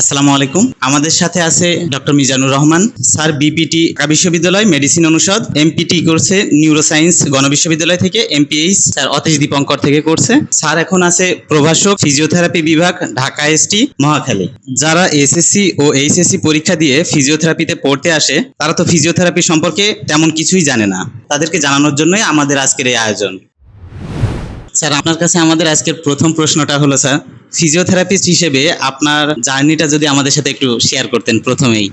আসসালামু আলাইকুম। আমাদের সাথে আছে doctor Mizanur Rahman. Sir BPT Dhaka বিশ্ববিদ্যালয় মেডিসিন অনুষদ, এমপিটি করছে নিউরোসায়েন্স গণ বিশ্ববিদ্যালয় থেকে, এমপিএইচ স্যার অতীশ দীপঙ্কর থেকে করছে। স্যার এখন আছে প্রভাষক, ফিজিওথেরাপি বিভাগ, ঢাকা এসটি, মহাখালী। যারা এসএসসি ও এইচএসসি পরীক্ষা দিয়ে ফিজিওথেরাপিতে পড়তে আসে, তারা তো ফিজিওথেরাপি সম্পর্কে তেমন কিছুই জানে না। তাদেরকে জানানোর জন্যই আমাদের আজকের এই আয়োজন। স্যার, আপনার কাছে আমাদের আজকের প্রথম প্রশ্নটা হলো, স্যার ফিজিওথেরাপিস্ট হিসেবে আপনার জার্নিটা যদি আমাদের সাথে একটু শেয়ার করতেন প্রথমেই।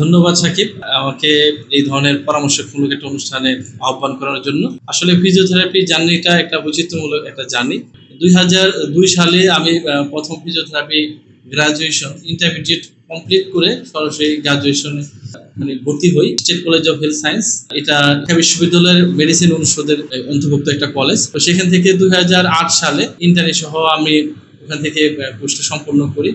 ধন্যবাদ, সাকিব। আমাকে এই ধরনের পরামর্শমূলক একটা অনুষ্ঠানে আহ্বান করার জন্য। আসলে ফিজিওথেরাপি জার্নিটা একটা বৈচিত্র্যমূলক একটা জার্নি দুই হাজার দুই সালে আমি প্রথম ফিজিওথেরাপি গ্রাজুয়েশন ইন্টারমিডিয়েট কমপ্লিট করে সরাসরি গ্রাজুয়েশনে মানে ভর্তি হই। State college of health science এটা বিশ্ববিদ্যালয়ের মেডিসিন অনুষদের অন্তর্ভুক্ত একটা কলেজ তো সেখান থেকে দুই হাজার আট সালে ইন্টারনেট সহ আমি ওখান থেকে কোর্সটা সম্পন্ন করি।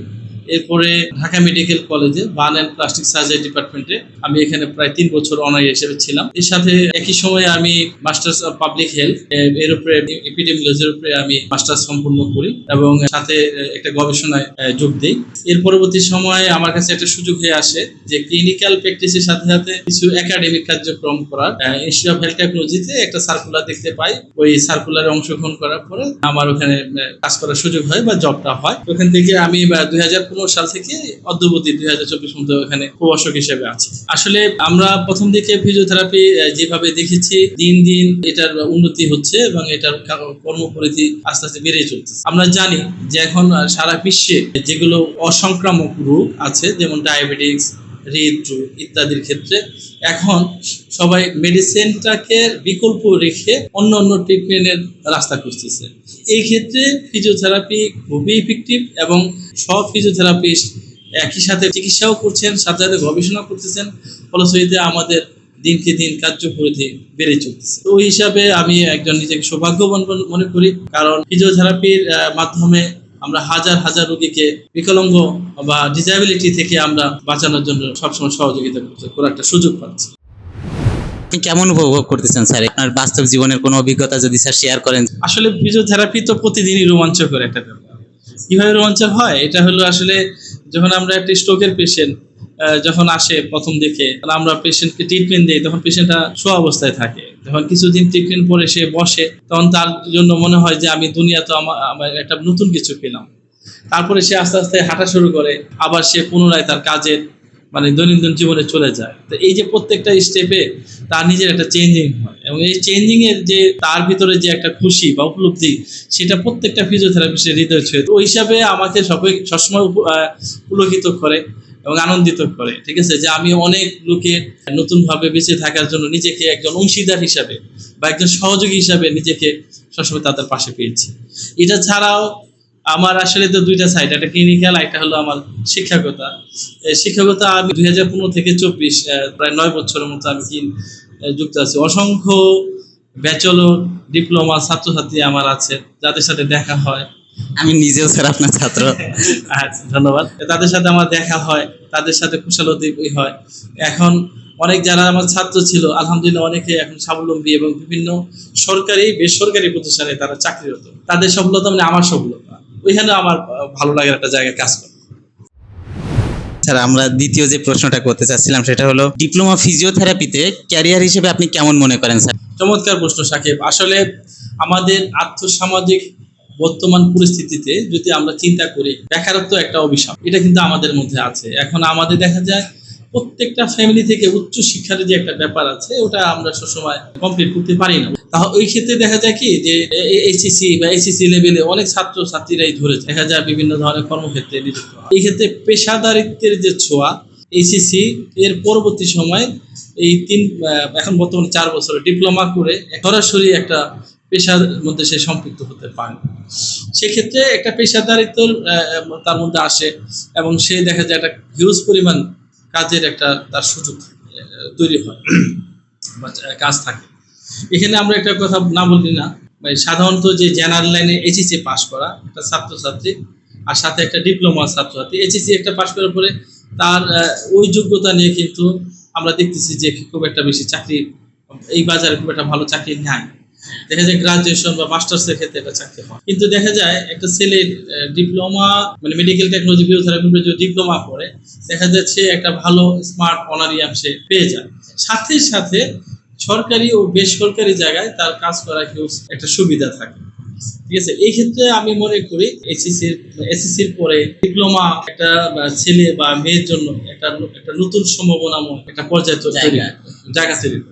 এরপরে ঢাকা মেডিকেল কলেজে বার্ন অ্যান্ড প্লাস্টিক সার্জারি ডিপার্টমেন্টে আমি এখানে প্রায় তিন বছর অনারি হিসেবে ছিলাম। এর সাথে একই সময়ে আমি মাস্টার্স অফ পাবলিক হেলথ, এর উপরে এপিডেমিওলজির উপরে আমি মাস্টার্স সম্পূর্ণ করি এবং সাথে একটা গবেষণায় যোগ দিই। এর পরবর্তী সময়ে আমার কাছে একটা সুযোগ হয়ে আসে যে ক্লিনিক্যাল প্র্যাকটিসের সাথে সাথে কিছু একাডেমিক কার্যক্রম করার। ইনস্টিটিউট অফ হেলথ টেকনোলজিতে একটা সার্কুলার দেখতে পাই। ওই সার্কুলারে অংশগ্রহণ করার পরে আমার ওখানে কাজ করার সুযোগ হয় বা জবটা হয়। ওখান থেকে আমি দুই হাজার পনেরো সাল থেকে অদ্যবধি দুই হাজার চব্বিশ পর্যন্ত ওখানে প্রভাষক হিসেবে আছি। আসলে আমরা প্রথম দিকে ফিজিওথেরাপি যেভাবে দেখেছি, দিন দিন এটার উন্নতি হচ্ছে এবং এটার কর্মপরিধি আস্তে আস্তে বেড়ে চলছে আমরা জানি যে এখন সারা বিশ্বে যেগুলো অসংক্রামক রোগ আছে, যেমন ডায়াবেটিক্স হৃদরোগ ইত্যাদির ক্ষেত্রে, এখন সবাই মেডিসিনটাকে বিকল্প রেখে অন্য অন্য ট্রিটমেন্টের রাস্তা খুঁজতেছে। এই ক্ষেত্রে ফিজিওথেরাপি খুবই ইফেক্টিভ এবং সব ফিজিওথেরাপিস্ট একই সাথে চিকিৎসাও করছেন সাথে সাথে গবেষণা করতেছেন ফলশ্রুতিতে আমাদের দিনকে দিন কার্যপরিধি বেড়ে চলতেছে। তো ওই হিসাবে আমি একজন নিজেকে সৌভাগ্যবান মনে করি কারণ ফিজিওথেরাপির মাধ্যমে আমরা হাজার হাজার রোগীকে বিকলাঙ্গ বা ডিসেবিলিটি থেকে আমরা বাঁচানোর জন্য সবসময় সহযোগিতা করার একটা সুযোগ পাচ্ছি। আপনি কেমন উপভোগ করতেছেন স্যার? আপনার বাস্তব জীবনের কোনো অভিজ্ঞতা যদি স্যার শেয়ার করেন। আসলে ফিজিওথেরাপি তো প্রতিদিনই রোমাঞ্চকর একটা ব্যাপার। কীভাবে রোমাঞ্চক হয়? এটা হলো আসলে যখন আমরা একটা স্ট্রোকের পেশেন্ট যখন আসে প্রথম দেখে আমরা পেশেন্টকে ট্রিটমেন্ট দিই, তখন পেশেন্টটা শোয়া অবস্থায় থাকে। যখন কিছুদিন ট্রিটমেন্ট পরে সে বসে, তখন তার জন্য মনে হয় যে আমি দুনিয়া তো আমার একটা নতুন কিছু পেলাম। তারপরে সে আস্তে আস্তে হাঁটা শুরু করে, আবার সে পুনরায় তার কাজের মানে দৈনন্দিন জীবনে চলে যায়। তো এই যে প্রত্যেকটা স্টেপে তার নিজের একটা চেঞ্জিং হয় এবং এই চেঞ্জিং এর যে তার ভিতরে যে একটা খুশি বা উপলব্ধি, সেটা প্রত্যেকটা ফিজিওথেরাপিস্টের হৃদয় ছুঁয়ে ওই হিসাবে আমাকে সবাই সবসময় পুলকিত করে এবং আনন্দিত করে, ঠিক আছে? যে আমি অনেক লোকে নতুনভাবে বেঁচে থাকার জন্য নিজেকে একজন অংশীদার হিসাবে বা একজন সহযোগী হিসাবে নিজেকে সবসময় তাদের পাশে পেয়েছি। এটা ছাড়াও আমার আসলে তো দুইটা সাইড একটা ক্লিনিক্যাল একটা হলো আমার শিক্ষকতা এই শিক্ষকতা আমি দুই হাজার পনেরো থেকে চব্বিশ প্রায় নয় বছরের মতো আমি কি যুক্ত আছি। অসংখ্য ব্যাচেলর ডিপ্লোমা ছাত্রছাত্রী আমার আছে যাদের সাথে দেখা হয়। আমি নিজেও স্যার আপনার ছাত্র। আচ্ছা ধন্যবাদ। তাদের সাথে আমার দেখা হয় তাদের সাথে কুশালতি হয়। এখন অনেক যারা আমার ছাত্র ছিল আলহামদুলিল্লাহ অনেকে এখন স্বাবলম্বী এবং বিভিন্ন সরকারি বেসরকারি প্রতিষ্ঠানে তারা চাকরিরত। তাদের সফলতা মানে আমার সফলতা। ওইখানে আমার ভালো লাগার একটা জায়গায় কাজ করে। স্যার আমরা দ্বিতীয় যে প্রশ্নটা করতে চাচ্ছিলাম সেটা হলো ডিপ্লোমা ফিজিওথেরাপিতে ক্যারিয়ার হিসেবে আপনি কেমন মনে করেন স্যার? চমৎকার প্রশ্ন সাকিব। আসলে আমাদের আর্থসামাজিক বর্তমান পরিস্থিতিতে যদি আমরা চিন্তা করি বেকারত্ব একটা অভিশাপ। এটা কিন্তু আমাদের মধ্যে আছে। এখন আমাদের দেখা যায় প্রত্যেকটা ফ্যামিলি থেকে উচ্চ শিক্ষার যে একটা ব্যাপার আছে, ওটা আমরা সবসময় কমপ্লিট করতে পারি না। তাহলে ওই ক্ষেত্রে দেখা যায় কি যে এইচএসসি বা এইচএসসি লেভেলে অনেক ছাত্র ছাত্রীরাই ধরে দেখা যায় বিভিন্ন ধরনের কর্মক্ষেত্রে নিযুক্ত এই ক্ষেত্রে পেশাদারিত্বের যে ছোঁয়া এইচএসসি এর পরবর্তী সময় এই তিন এখন বর্তমানে চার বছর ডিপ্লোমা করে সরাসরি একটা পেশার মধ্যে সে সম্পৃক্ত হতে পারে। সেক্ষেত্রে একটা পেশাদারিত্ব তার মধ্যে আসে এবং সে দেখা যায় একটা হিউজ পরিমাণ কাজের একটা তার সুযোগ তৈরি হয় কাজ থাকে। এখানে আমরা একটা কথা না বলি না সাধারণত যে জেনারেল লাইনে এইচএসসি পাশ করা একটা ছাত্রছাত্রী আর সাথে একটা ডিপ্লোমা ছাত্রছাত্রী এইচএসসি একটা পাশ করার পরে তার ওই যোগ্যতা নিয়ে কিন্তু আমরা দেখতেছি যে খুব একটা বেশি চাকরি, এই বাজারে খুব একটা ভালো চাকরি নাই। দেখা যায় গ্রাজুয়েশন বা মাস্টার্সের ক্ষেত্রে একটা চাকরি হয় কিন্তু দেখা যায় একটা ছেলে ডিপ্লোমা মানে মেডিকেল টেকনোলজি যদি ডিপ্লোমা করে দেখা যাচ্ছে একটা ভালো স্মার্ট অনারিয়াম সে পেয়ে যায় সাথে সাথে সরকারি ও বেসরকারি জায়গায় তার কাজ করার কেউ একটা সুবিধা থাকে ঠিক আছে এই ক্ষেত্রে আমি মনে করি এসএসসির এসএসসির পরে ডিপ্লোমা একটা ছেলে বা মেয়ের জন্য একটা একটা নতুন সম্ভাবনাময় একটা পর্যায়ে। জায়গা তৈরি করে।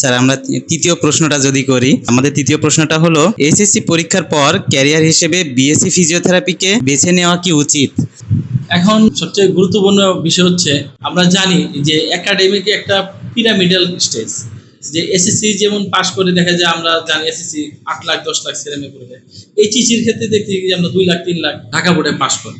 স্যার, আমরা তৃতীয় প্রশ্নটা যদি করি, আমাদের তৃতীয় প্রশ্নটা হলো, এসএসসি পরীক্ষার পর ক্যারিয়ার হিসেবে বিএসসি ফিজিওথেরাপিকে বেছে নেওয়া কি উচিত? এখন সবচেয়ে গুরুত্বপূর্ণ বিষয় হচ্ছে, আমরা জানি যে একাডেমিক একটা পিরামিডাল স্টেজ যে এসএসসি যেমন পাশ করে দেখা যায় আমরা জানি এসএসসি আট লাখ দশ লাখ ছেলে মেয়ে পড়ে এইচএসির ক্ষেত্রে দেখতে যে আমরা দুই লাখ তিন লাখ ঢাকা বোর্ডে পাশ করি।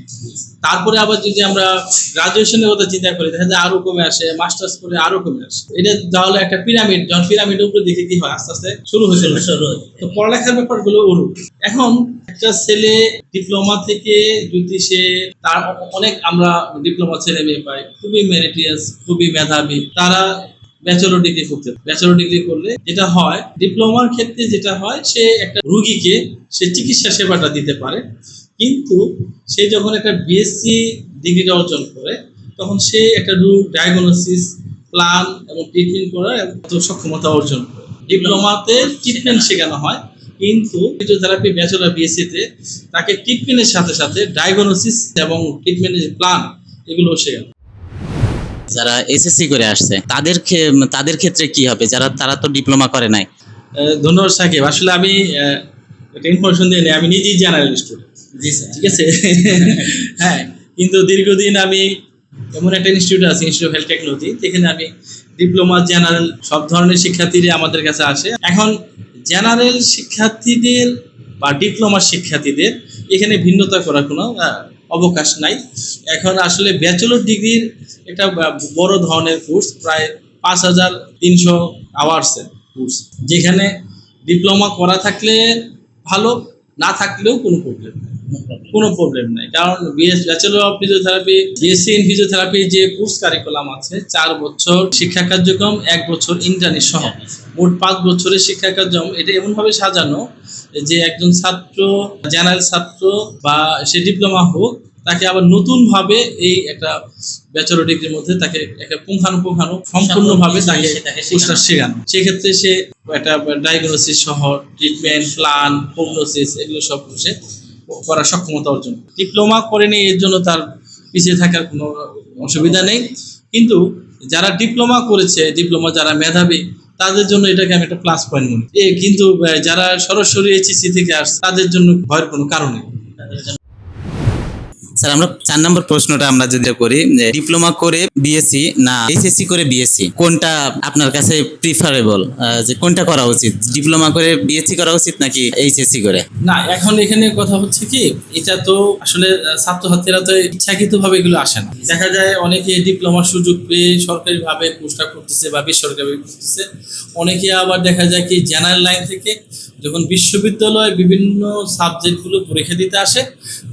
তারপরে আবার যদি আমরা গ্রাজুয়েশনের কথা চিন্তা করি দেখা যায় আরও কমে আসে মাস্টার্স করে আরও কমে আসে। এটা তাহলে একটা পিরামিড যখন পিরামিডের উপরে দেখে কি হয় আস্তে আস্তে শুরু হয়েছে শুরু। তো পড়ালেখার ব্যাপারগুলো ওরূপ। এখন একটা ছেলে ডিপ্লোমা থেকে যদি সে তার অনেক আমরা ডিপ্লোমা ছেলে মেয়ে পাই খুবই মেরিটিয়াস খুবই মেধাবী তারা ব্যাচেলর ডিগ্রি করতে ব্যাচেলর ডিগ্রি করলে যেটা হয় ডিপ্লোমার ক্ষেত্রে যেটা হয়, সে একটা রুগীকে সে চিকিৎসা সেবাটা দিতে পারে। কিন্তু সে যখন একটা বিএসসি ডিগ্রিটা অর্জন করে, তখন সে একটা রোগ ডায়াগনোসিস প্ল্যান এবং ট্রিটমেন্ট করার সক্ষমতা অর্জন করে। ডিপ্লোমাতে ট্রিটমেন্ট শেখানো হয়, কিন্তু ফিজিওথেরাপি ব্যাচেলর বিএসসিতে তাকে ট্রিটমেন্টের সাথে সাথে ডায়াগনোসিস এবং ট্রিটমেন্টের প্ল্যান এগুলো শেখানো। যারা এসএসসি করে আসছে তাদের তাদের ক্ষেত্রে কি হবে? যারা তারা তো ডিপ্লোমা করে নাই। ধন্যবাদ সাকিব। আসলে আমি ইনফরমেশন দিয়ে নিই। আমি নিজেই জেনারেল স্টুডেন্ট জি স্যার। ঠিক আছে? হ্যাঁ কিন্তু দীর্ঘদিন আমি এমন একটা ইনস্টিটিউট আছে ইনস্টিটিউট অফ হেলথ টেকনোলজি যেখানে আমি ডিপ্লোমা জেনারেল সব ধরনের শিক্ষার্থীরা আমাদের কাছে আসে। এখন জেনারেল শিক্ষার্থীদের বা ডিপ্লোমা শিক্ষার্থীদের এখানে ভিন্নতা করার কোনো আহ, অবকাশ নাই। এখন আসলে ব্যাচেলর ডিগ্রির একটা বড় ধরনের কোর্স প্রায় পাঁচ হাজার তিনশো আওয়ার্সের কোর্স যেখানে ডিপ্লোমা করা থাকলে ভালো, না থাকলেও কোনো প্রবলেম নেই। কোনো প্রবলেম নাই। কারণ BS bachelor of physiotherapy BSc in physiotherapy যে কোর্স কারিকুলাম আছে, চার বছর শিক্ষা কার্যক্রম, এক বছর ইন্টার্নি সহ। মোট পাঁচ বছরের শিক্ষা কার্যক্রম এটা এমনভাবে সাজানো যে একজন ছাত্র জেনারেল ছাত্র বা সে ডিপ্লোমা হোক তাকে আবার নতুন ভাবে এই একটা ব্যাচেলর ডিগ্রির মধ্যে তাকে একটা পুঙ্খানু পুঙ্খানুপুঙ্খানু সম্পূর্ণভাবে তাকে তাকে কোর্সটা শেখানো। সেক্ষেত্রে সে একটা ডায়াগনোসিস সহ ট্রিটমেন্ট প্ল্যান প্রগনোসিস এগুলো সব সে করার সক্ষমতা অর্জন। ডিপ্লোমা করেনি এর জন্য তার পিছিয়ে থাকার কোনো অসুবিধা নেই। কিন্তু যারা ডিপ্লোমা করেছে ডিপ্লোমা যারা মেধাবী তাদের জন্য এটাকে আমি একটা প্লাস পয়েন্ট মনে কিন্তু যারা সরাসরি এইচএসি থেকে আসছে, তাদের জন্য ভয়ের কোনো কারণ নেই। স্যার, আমরা চার নম্বর প্রশ্নটা আমরা যদি করি ডিপ্লোমা করে বিএসসি না এইচএসসি করে বিএসসি কোনটা আপনার কাছে প্রিফারেবল যে কোনটা করা উচিত? ডিপ্লোমা করে বিএসসি করা উচিত নাকি এইচএসসি করে? না, এখন এখানে কথা হচ্ছে কি, এটা তো আসলে ছাত্রছাত্রীরা তো ইচ্ছাকৃত ভাবে এগুলো আসে না। দেখা যায় অনেকে ডিপ্লোমার সুযোগ পেয়ে সরকারি ভাবে কোর্সটা করতেছে বা বেসরকারি করতেছে। অনেকে আবার দেখা যায় কি জেনারেল লাইন থেকে যখন বিশ্ববিদ্যালয়ে বিভিন্ন সাবজেক্টগুলো পরীক্ষা দিতে আসে,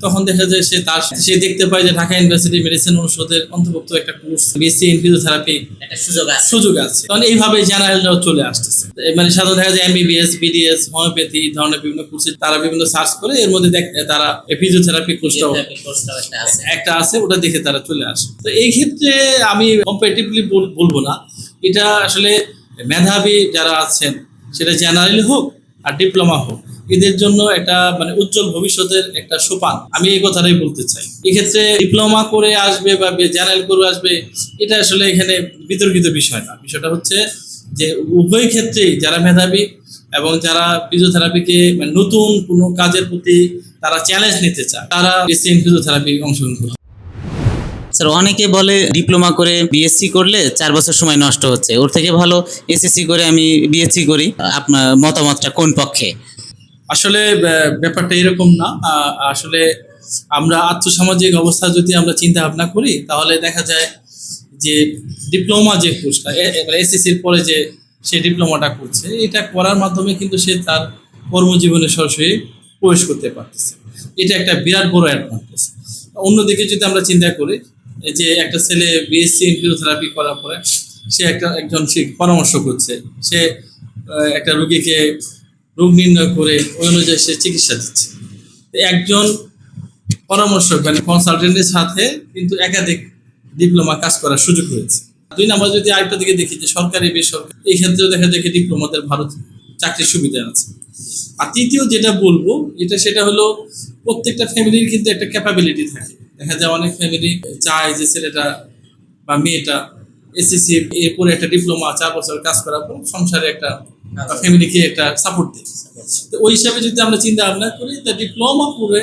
তখন দেখা যায় সে তার সে দেখতে পায় যে ঢাকা ইউনিভার্সিটি মেডিসিন অনুষদের অন্তর্ভুক্ত একটা কোর্স বিএসসি ইন ফিজিওথেরাপি একটা সুযোগ আছে। সুযোগ আছে। কারণ এইভাবে জেনারেলরাও চলে আসতেছে। মানে সাধারণত দেখা যায় এমবিবিএস বিডিএস হোমিওপ্যাথি এই ধরনের বিভিন্ন কোর্সে তারা বিভিন্ন সার্চ করে এর মধ্যে দেখ তারা ফিজিওথেরাপি কোর্সটাও একটা আছে। ওটা দেখে তারা চলে আসে। তো এই ক্ষেত্রে আমি কম্পারেটিভলি বলব না। এটা আসলে মেধাবী যারা আছেন সেটা জেনারেল হোক আর ডিপ্লোমা হোক এদের জন্য একটা মানে উজ্জ্বল ভবিষ্যতের একটা সোপান। আমি এই কথাটাই বলতে চাই। এক্ষেত্রে ডিপ্লোমা করে আসবে বা জেনারেল করে আসবে, এটা আসলে এখানে বিতর্কিত বিষয় না। বিষয়টা হচ্ছে যে উভয় ক্ষেত্রেই যারা মেধাবী এবং যারা ফিজিওথেরাপিকে মানে নতুন কোনো কাজের প্রতি তারা চ্যালেঞ্জ নিতে চায়, তারা বেশি ফিজিওথেরাপি অংশগ্রহণ করে স্যার, অনেকে বলে ডিপ্লোমা করে বিএসসি করলে চার বছর সময় নষ্ট হচ্ছে। ওর থেকে ভালো এসএসসি করে আমি বিএসসি করি। আপনার মতামতটা কোন পক্ষে? আসলে ব্যা- ব্যাপারটা এরকম না। আসলে আমরা আর্থসামাজিক অবস্থা যদি আমরা চিন্তা ভাবনা করি, তাহলে দেখা যায় যে ডিপ্লোমা যে কোর্সটা এসএসসির পরে যে সে ডিপ্লোমাটা করছে, এটা করার মাধ্যমে কিন্তু সে তার কর্মজীবনে সরাসরি প্রবেশ করতে পারতেছে। এটা একটা বিরাট বড় অ্যাডভান্টেজ অন্যদিকে যদি আমরা চিন্তা করি যে একটা ছেলে বিএসসি ফিজিওথেরাপি করার পরে, সে একটা, একজন সে পরামর্শ করছে, সে একটা রোগীকে রোগ নির্ণয় করে ওই অনুযায়ী সে চিকিৎসা দিচ্ছে। একজন পরামর্শক মানে কনসালটেন্টের সাথে কিন্তু একাধিক ডিপ্লোমা কাজ করার সুযোগ রয়েছে দুই নাম্বার যদি আরেকটা দিকে দেখি যে সরকারি, বেসরকারি, এই ক্ষেত্রেও দেখা যায় ডিপ্লোমাদের ভারত চাকরির সুবিধা আছে। আর তৃতীয় যেটা বলব, এটা সেটা হলো প্রত্যেকটা ফ্যামিলির কিন্তু একটা ক্যাপাবিলিটি থাকে। দেখা যায় অনেক ফ্যামিলি চায় যে ছেলেটা বা মেয়েটা এসএসসি এরপরে একটা ডিপ্লোমা চার বছর কাজ করার পর সংসারে একটা ফ্যামিলিকে একটা সাপোর্ট দেয়। তো ওই হিসাবে যদি আমরা চিন্তা ভাবনা করি তা ডিপ্লোমা করে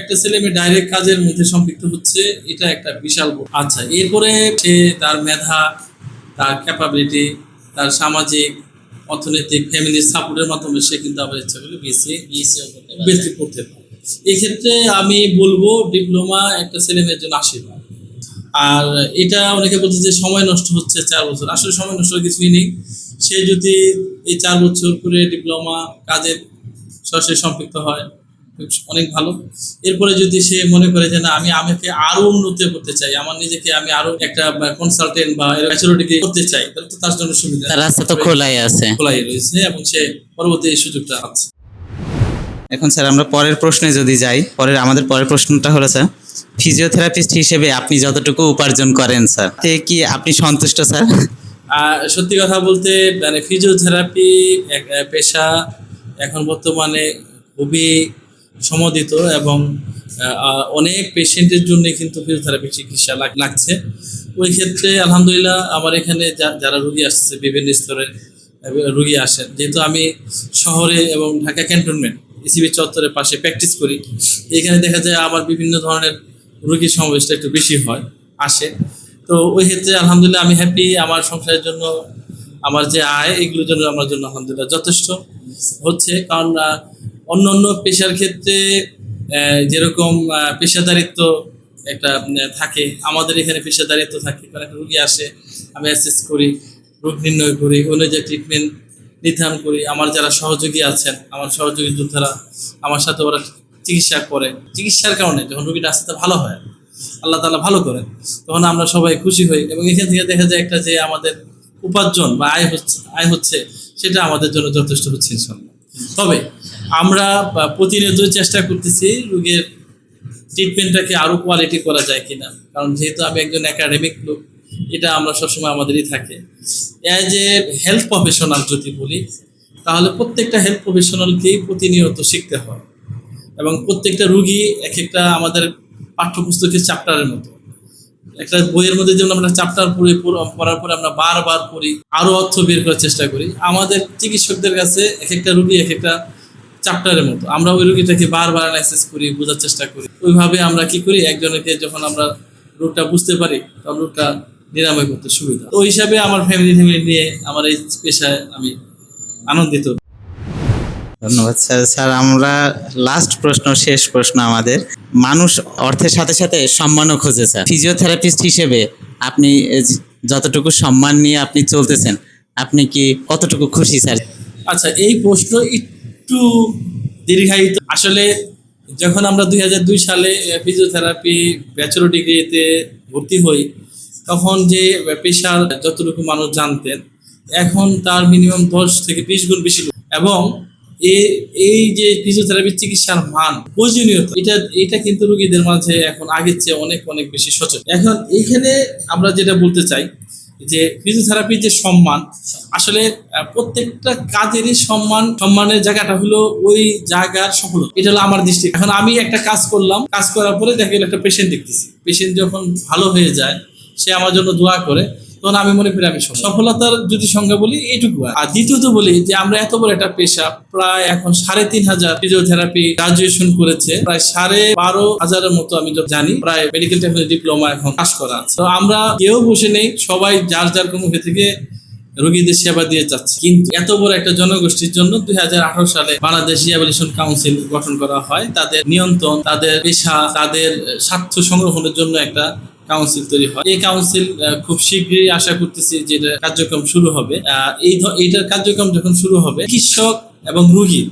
একটা ছেলে মেয়ে ডাইরেক্ট কাজের মধ্যে সম্পৃক্ত হচ্ছে এটা একটা বিশাল আচ্ছা এরপরে সে তার মেধা তার ক্যাপাবিলিটি তার সামাজিক অর্থনৈতিক ফ্যামিলির সাপোর্টের মাধ্যমে সে কিন্তু আবার ইচ্ছা করলে বিএসসি বিএসসি করতে পারে এই ক্ষেত্রে আমি বলব ডিপ্লোমা একটা ছেলে মেয়ের জন্য আশীর্বাদ। আর এটা অনেকে বলছে যে সময় নষ্ট হচ্ছে চার বছর। আসলে সময় নষ্ট কিছুই নেই। সে যদি এই চার বছর করে ডিপ্লোমা কাজের সরাসরি সম্পৃক্ত হয় অনেক ভালো। এরপরে যদি সে মনে করে যে না আমি আমাকে আরও উন্নত করতে চাই আমার নিজেকে আমি আরও একটা কনসালটেন্ট বা ব্যাচেলর ডিগ্রি করতে চাই তাহলে তো তার জন্য সুবিধা। তার রাস্তা তো খোলাই আছে। খোলাই রয়েছে এবং সে পরবর্তী এই সুযোগটা আছে এখন স্যার আমরা পরের প্রশ্নে যদি যাই পরের আমাদের পরের প্রশ্নটা হলো স্যার ফিজিওথেরাপিস্ট হিসেবে আপনি যতটুকু উপার্জন করেন স্যার তে কি আপনি সন্তুষ্ট স্যার? সত্যি কথা বলতে মানে ফিজিওথেরাপি পেশা এখন বর্তমানে খুবই সমদিত এবং অনেক পেশেন্টের জন্য কিন্তু ফিজিওথেরাপি চিকিৎসা লাগ- লাগছে। ওই ক্ষেত্রে আলহামদুলিল্লাহ আমার এখানে যারা রুগী আসছে, বিভিন্ন স্তরের রুগী আসেন। যেহেতু আমি শহরে এবং ঢাকা ক্যান্টনমেন্ট ইসিবি চত্বরের পাশে প্র্যাকটিস করি, এখানে দেখা যায় আমার বিভিন্ন ধরনের রুগীর সমাবেশটা একটু বেশি হয়, আসে। তো ওই ক্ষেত্রে আলহামদুলিল্লাহ আমি হ্যাপি আমার সংসারের জন্য, আমার যে আয়, এগুলোর জন্য আমার জন্য আলহামদুলিল্লাহ যথেষ্ট হচ্ছে। কারণ অন্য অন্য পেশার ক্ষেত্রে যেরকম পেশাদারিত্ব একটা থাকে, আমাদের এখানে পেশাদারিত্ব থাকে। কারণ একটা রুগী আসে, আমি অ্যাসেস করি, রোগ নির্ণয় করি অনুযায়ী ট্রিটমেন্ট নির্ধারণ করি, আমার যারা সহযোগী আছেন, আমার সহযোগী যোদ্ধারা আমার সাথে ওরা চিকিৎসা করে। চিকিৎসার কারণে যখন রুগীটা আস্তে ভালো হয়। আল্লাহ তালা ভালো করেন। তখন আমরা সবাই খুশি হই এবং এখান থেকে দেখা যায় একটা যে আমাদের উপার্জন বা আয় হচ্ছে আয় হচ্ছে, সেটা আমাদের জন্য যথেষ্ট হচ্ছে তবে আমরা প্রতিনিয়ত চেষ্টা করতেছি রোগীর ট্রিটমেন্টটাকে আরও কোয়ালিটি করা যায় কিনা। কারণ যেহেতু আমি একজন একাডেমিক লোক, এটা আমরা সবসময় আমাদেরই থাকে। অ্যাজ এ হেলথ প্রফেশনাল যদি বলি, তাহলে প্রত্যেকটা হেলথ প্রফেশনালকেই প্রতিনিয়ত শিখতে হয়। এবং প্রত্যেকটা রুগী এক একটা আমাদের পাঠ্যপুস্তকের চ্যাপ্টারের মতো। একটা বইয়ের মধ্যে যেমন আমরা চ্যাপ্টার পড়ে পড়- পড়ার পরে আমরা বারবার পড়ি, আরও অর্থ বের করার চেষ্টা করি। আমাদের চিকিৎসকদের কাছে এক একটা রুগী এক একটা চ্যাপ্টারের মতো। আমরা ওই রুগীটাকে বারবার অ্যানালাইসিস করি, বোঝার চেষ্টা করি। ওইভাবে আমরা কি করি? একজনকে যখন আমরা রোগটা বুঝতে পারি, তখন রোগটা নিরাময় করতে সুবিধা। ওই হিসাবে আমার ফ্যামিলি ফ্যামিলি নিয়ে আমার এই পেশায় আমি আনন্দিত। ধন্যবাদ, স্যার। স্যার, আমরা লাস্ট প্রশ্ন, শেষ প্রশ্ন আমাদের। মানুষ অর্থের সাথে সাথে সম্মানও খোঁজে, স্যার। ফিজিওথেরাপিস্ট হিসেবে আপনি যতটুকু সম্মান নিয়ে আপনি চলতেছেন, আপনি কি কতটুকু খুশি, স্যার? আচ্ছা এই প্রশ্ন একটু দীর্ঘায়িত। আসলে যখন আমরা দুই সালে ফিজিওথেরাপি ব্যাচেলর ডিগ্রিতে ভর্তি হই, তখন যে পেশার যতটুকু মানুষ জানতেন, এখন তার মিনিমাম দশ থেকে বিশ গুণ বেশি। এবং এই যে ফিজিওথেরাপি চিকিৎসার মান প্রয়োজনীয়তা এটা এটা কিন্তু রোগীদের মাঝে এখন আগের চেয়ে অনেক অনেক বেশি সচেতন। এখন এইখানে আমরা যেটা বলতে চাই, যে ফিজিওথেরাপির যে সম্মান, আসলে প্রত্যেকটা কাজেরই সম্মান, সম্মানের জায়গাটা হলো ওই জায়গার সফলতা। এটা হলো আমার দৃষ্টি। এখন আমি একটা কাজ করলাম, কাজ করার পরে দেখা গেলো একটা পেশেন্ট দেখতেছি। পেশেন্ট যখন ভালো হয়ে যায়, সে আমার জন্য দোয়া করে তখন আমি মনে করি আমি সফলতার যদি সংজ্ঞা বলি, এইটুকু আর। দ্বিতীয়ত বলি যে, আমরা এত বড় একটা পেশা, প্রায় এখন সাড়ে তিন হাজার ফিজিওথেরাপি গ্রাজুয়েশন করেছে। প্রায় সাড়ে বারো হাজারের মতো আমি জানি, প্রায় মেডিকেল টেকনোলজি ডিপ্লোমা এখন পাস করা আছে। তো আমরা কেউ বসে নেই, সবাই যার যার কোনো থেকে রোগীদের সেবা দিয়ে যাচ্ছে। কিন্তু এত বড় একটা জনগোষ্ঠীর জন্য দুই হাজার আঠারো সালে বাংলাদেশ রিহ্যাবিলিটেশন কাউন্সিল গঠন করা হয়। তাদের নিয়ন্ত্রণ, তাদের পেশা, তাদের স্বার্থ সংরক্ষণের জন্য একটা কাউন্সিল তৈরি হয়। এই কাউন্সিল খুব শীঘ্রই আশা করতেছি যে এটা কার্যক্রম শুরু হবে। এই এইটার কার্যক্রম যখন শুরু হবে চিকিৎসক এবং রোগী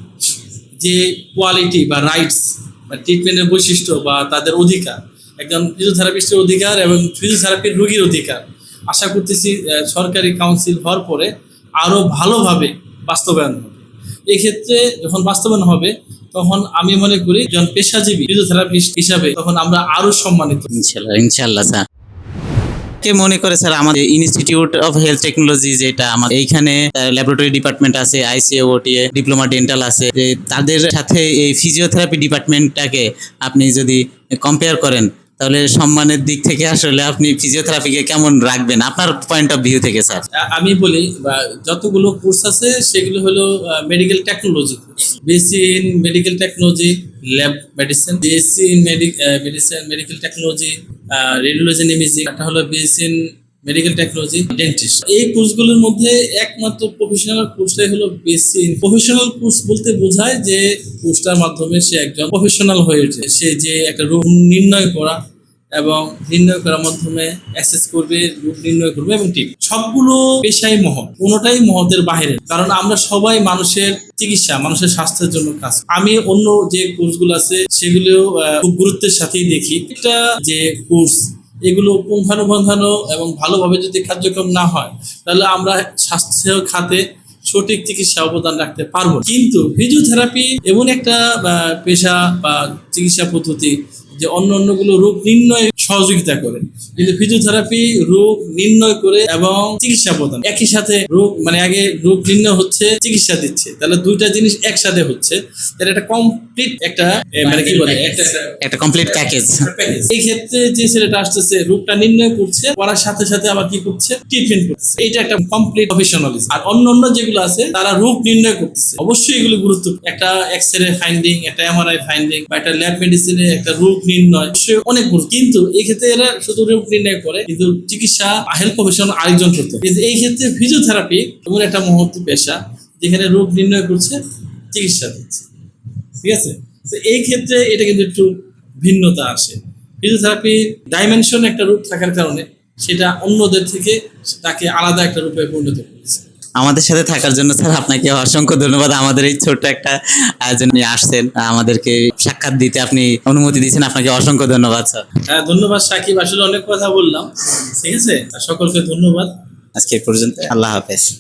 যে কোয়ালিটি বা রাইটস বা ট্রিটমেন্টের বৈশিষ্ট্য বা তাদের অধিকার, একজন ফিজিওথেরাপিস্টের অধিকার এবং ফিজিওথেরাপির রোগীর অধিকার, আশা করতেছি সরকারি কাউন্সিল হওয়ার পরে আরও ভালোভাবে বাস্তবায়ন হবে। এক্ষেত্রে যখন বাস্তবায়ন হবে, তখন আমি মনে করি একজন পেশাজীবী, ফিজিওথেরাপিস্ট হিসাবে তখন আমরা আরও সম্মানিত। ইনশাল্লাহ ইনশাল্লাহ কে মনে করে স্যার আমাদের ইনস্টিটিউট অফ হেলথ টেকনোলজি যেটা আমাদের এইখানে ল্যাবরেটরি ডিপার্টমেন্ট আছে আইসিও ওটিএ ডিপ্লোমা ডেন্টাল আছে, যে তাদের সাথে এই ফিজিওথেরাপি ডিপার্টমেন্টটাকে আপনি যদি কম্পেয়ার করেন তাহলে সম্মানের দিক থেকে আসলে আপনি ফিজিওথেরাপিকে কেমন রাখবেন? আপনার পয়েন্ট অফ ভিউ থেকে স্যার আমি বলি যতগুলো কোর্স আছে, সেগুলো হলো medical technology BSc in medical technology lab medicine BSc in medicine medical technology radiology imaging একটা হলো BSc in medical technology dentist এই কোর্সগুলোর মধ্যে একমাত্র প্রফেশনাল কোর্সটাই হলো বিএসসি প্রফেশনাল কোর্স বলতে বোঝায় যে কোর্সটার মাধ্যমে সে একজন প্রফেশনাল হয়ে ওঠে। সে যে একটা রোগ নির্ণয় করা এবং নির্ণয় করার মাধ্যমে অ্যাসেস করবে রোগ নির্ণয় করবে এবং ঠিক। সবগুলো পেশাই মহৎ, কোনোটাই মহতের বাইরে কারণ আমরা সবাই মানুষের চিকিৎসা, মানুষের স্বাস্থ্যের জন্য কাজ আমি অন্য যে কোর্সগুলো আছে, সেগুলো খুব গুরুত্বের সাথেই দেখি। এটা যে কোর্স এগুলো পুঙ্খানুপুঙ্খানু এবং ভালোভাবে যদি কার্যক্রম না হয়, তাহলে আমরা স্বাস্থ্য খাতে সঠিক চিকিৎসা অবদান রাখতে পারব কিন্তু ফিজিওথেরাপি এমন একটা পেশা বা চিকিৎসা পদ্ধতি যে অন্য অন্যগুলো রোগ নির্ণয়ে সহযোগিতা করে। কিন্তু ফিজিওথেরাপি রোগ নির্ণয় করে এবং চিকিৎসা প্রদান। একই সাথে রোগ মানে আগে রোগ নির্ণয় হচ্ছে চিকিৎসা দিচ্ছে। তাহলে দুইটা জিনিস একসাথে হচ্ছে। তাহলে একটা কমপ্লিট একটা মানে কি বলে একটা কমপ্লিট প্যাকেজ। এই ক্ষেত্রে যে ছেলেটা আসতেছে রোগটা নির্ণয় করছে করার সাথে সাথে আবার কি করছে? ট্রিটমেন্ট করছে এইটা একটা কমপ্লিট প্রফেশনালিজম আর অন্য অন্য যেগুলো আছে তারা রোগ নির্ণয় করতেছে। অবশ্যই এগুলো গুরুত্ব একটা এক্স রে ফাইন্ডিং একটা এমআরআই ফাইন্ডিং বা একটা ল্যাব মেডিসিনে একটা রোগ নির্ণয়। অনেক গুরুত্ব। কিন্তু এই ক্ষেত্রে এরা শুধু রোগ নির্ণয় করে, কিন্তু চিকিৎসা হেলথ প্রফেশনাল আরেকজন করতে। এই ক্ষেত্রে ফিজিওথেরাপি এমন একটা মহৎ পেশা যেখানে রোগ নির্ণয় করছে, চিকিৎসা দিচ্ছে। ঠিক আছে? তো এই ক্ষেত্রে এটা কিন্তু একটু ভিন্নতা আসে। ফিজিওথেরাপি ডাইমেনশন একটা রূপ থাকার কারণে সেটা অন্যদের থেকে তাকে আলাদা একটা রূপে পরিণত করেছে। আমাদের সাথে থাকার জন্য স্যার আপনাকে অসংখ্য ধন্যবাদ। আমাদের এই ছোট্ট একটা আয়োজন আসছেন আমাদেরকে সাক্ষাৎ দিতে আপনি অনুমতি দিয়েছেন। আপনাকে অসংখ্য ধন্যবাদ স্যার। হ্যাঁ ধন্যবাদ সাকিব। আসলে অনেক কথা বললাম। ঠিক আছে? সকলকে ধন্যবাদ। আজকে পর্যন্ত আল্লাহ হাফেজ।